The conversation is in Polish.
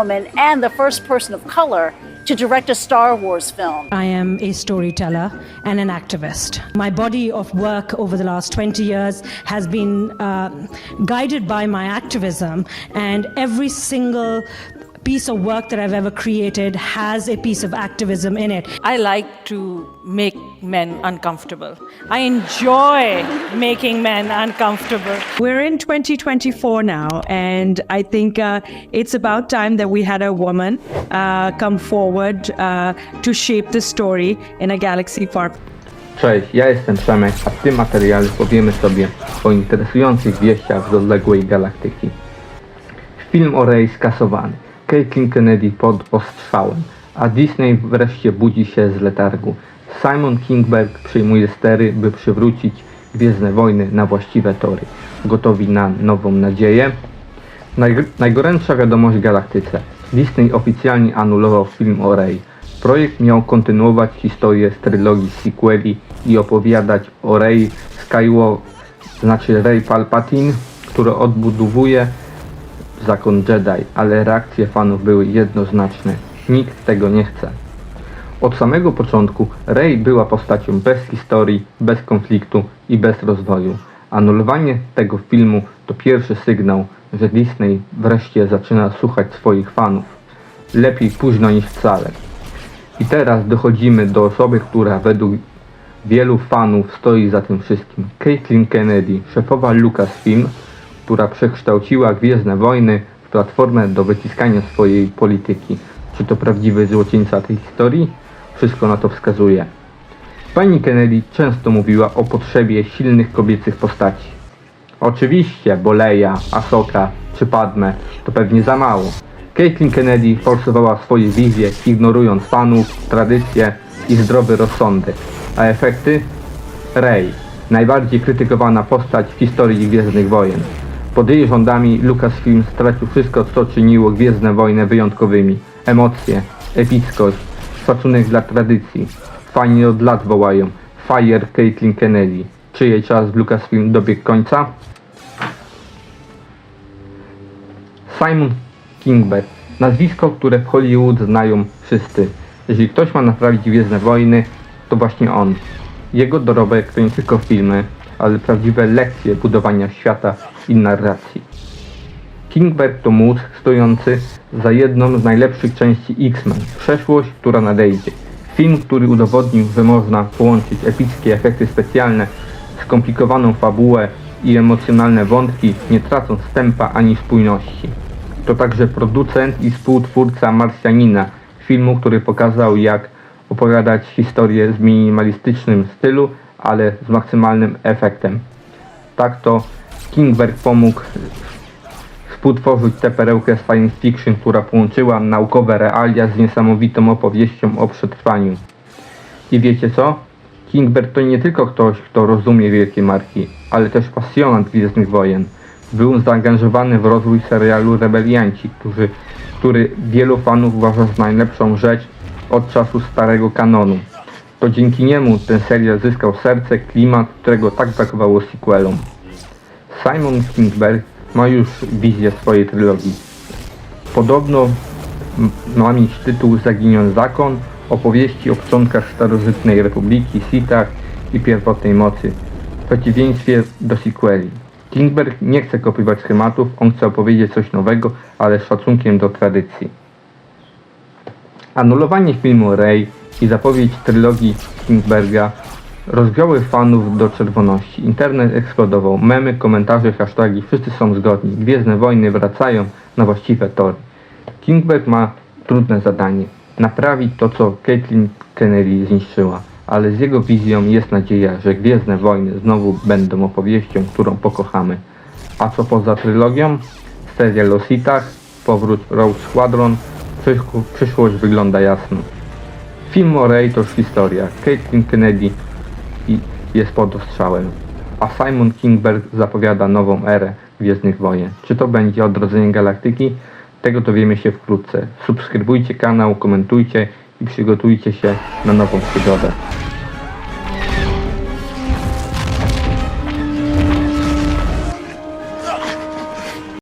woman and the first person of color to direct a Star Wars film. I am a storyteller and an activist. My body of work over the last 20 years has been uh, guided by my activism, and every single piece of work that I've ever created has a piece of activism in it. I like to make men uncomfortable. I enjoy making men uncomfortable. We're in 2024 now, and I think uh, it's about time that we had a woman uh, come forward uh, to shape the story in a galaxy far Cześć, ja jestem Przemek, a w tym materiale powiemy sobie o interesujących wieściach z odległej galaktyki. Film o Rey skasowany, Caitlin Kennedy pod ostrzałem, a Disney wreszcie budzi się z letargu. Simon Kingberg przyjmuje stery, by przywrócić Gwiezdne Wojny na właściwe tory. Gotowi na nową nadzieję? Naj, najgorętsza wiadomość galaktyce. Disney oficjalnie anulował film o Rey. Projekt miał kontynuować historię z trylogii sequeli i opowiadać o Rey Skywalker, znaczy Rey Palpatine, który odbudowuje zakon Jedi, ale reakcje fanów były jednoznaczne. Nikt tego nie chce. Od samego początku Rey była postacią bez historii, bez konfliktu i bez rozwoju. Anulowanie tego filmu to pierwszy sygnał, że Disney wreszcie zaczyna słuchać swoich fanów. Lepiej późno niż wcale. I teraz dochodzimy do osoby, która według wielu fanów stoi za tym wszystkim. Caitlin Kennedy, szefowa Lucasfilm, która przekształciła Gwiezdne Wojny w platformę do wyciskania swojej polityki. Czy to prawdziwy złoczyńca tej historii? Wszystko na to wskazuje. Pani Kennedy często mówiła o potrzebie silnych kobiecych postaci. Oczywiście, bo Leia, Ahsoka czy Padme to pewnie za mało. Caitlin Kennedy forsowała swoje wizje, ignorując fanów, tradycje i zdrowy rozsądek. A efekty? Rey, najbardziej krytykowana postać w historii Gwiezdnych Wojen. Pod jej rządami Lucasfilm stracił wszystko, co czyniło Gwiezdne Wojny wyjątkowymi. Emocje, epickość, szacunek dla tradycji. Fani od lat wołają Fire Caitlin Kennedy. Czy jej czas w Lucasfilm dobiegł końca? Simon Kingberg. Nazwisko, które w Hollywood znają wszyscy. Jeżeli ktoś ma naprawić Gwiezdne Wojny, to właśnie on. Jego dorobek to nie tylko filmy, ale prawdziwe lekcje budowania świata i narracji. Kingberg to mózg stojący za jedną z najlepszych części X-Men. Przeszłość, która nadejdzie. Film, który udowodnił, że można połączyć epickie efekty specjalne, skomplikowaną fabułę i emocjonalne wątki, nie tracąc tempa ani spójności. To także producent i współtwórca Marsjanina, filmu, który pokazał jak opowiadać historię w minimalistycznym stylu, ale z maksymalnym efektem. Tak to Kingberg pomógł współtworzyć tę perełkę science fiction, która połączyła naukowe realia z niesamowitą opowieścią o przetrwaniu. I wiecie co? Kingberg to nie tylko ktoś, kto rozumie wielkie marki, ale też pasjonat Gwiezdnych Wojen. Był zaangażowany w rozwój serialu Rebelianci, który, który wielu fanów uważa za najlepszą rzecz od czasu starego kanonu. To dzięki niemu ten serial zyskał serce, klimat, którego tak brakowało sequelom. Simon Kingberg ma już wizję swojej trylogii. Podobno ma mieć tytuł Zaginiony Zakon, opowieści o początkach starożytnej republiki, Sithach i pierwotnej mocy, w przeciwieństwie do sequeli. Kingberg nie chce kopiować schematów, on chce opowiedzieć coś nowego, ale z szacunkiem do tradycji. Anulowanie filmu Rey i zapowiedź trylogii Kingberga rozwiały fanów do czerwoności. Internet eksplodował. Memy, komentarze, hasztagi, wszyscy są zgodni. Gwiezdne wojny wracają na właściwe tory. Kingberg ma trudne zadanie. Naprawić to, co Caitlin Kennedy zniszczyła. Ale z jego wizją jest nadzieja, że Gwiezdne Wojny znowu będą opowieścią, którą pokochamy. A co poza trylogią? Serial o Sithach, powrót Rogue Squadron, przyszło- przyszłość wygląda jasno. Film o Rey to historia. Caitlin Kennedy i jest pod ostrzałem. A Simon Kingberg zapowiada nową erę Gwiezdnych Wojen. Czy to będzie odrodzenie galaktyki? Tego dowiemy się wkrótce. Subskrybujcie kanał, komentujcie i przygotujcie się na nową przygodę.